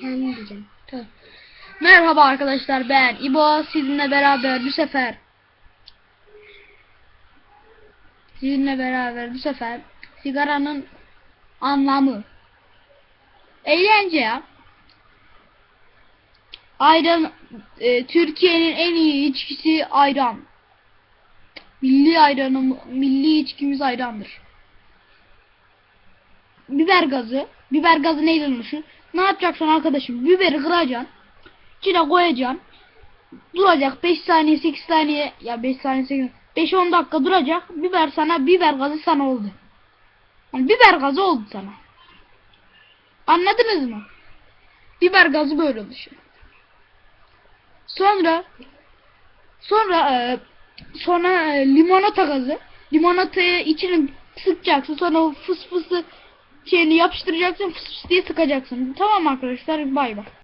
Kendim. Merhaba arkadaşlar ben İbo. Sizinle beraber bu sefer sizinle beraber bu sefer sigaranın anlamı. Eğlence ya. Ayran e, Türkiye'nin en iyi içkisi ayran. Milli ayranım milli içkimiz ayrandır biber gazı biber gazı neyden oluşur ne yapacaksın arkadaşım biberi kıracaksın içine koyacaksın. Duracak 5 saniye 8 saniye ya 5 saniye 8 5 10 dakika duracak. Biber sana biber gazı sana oldu. Yani biber gazı oldu sana. Anladınız mı? Biber gazı böyle oluşuyor. Sonra sonra e, sonra e, limonata gazı. Limonatayı içine sıkacaksın. Sonra o fıs fısı şeyini yapıştıracaksın. Fıs diye sıkacaksın. Tamam arkadaşlar bay bay.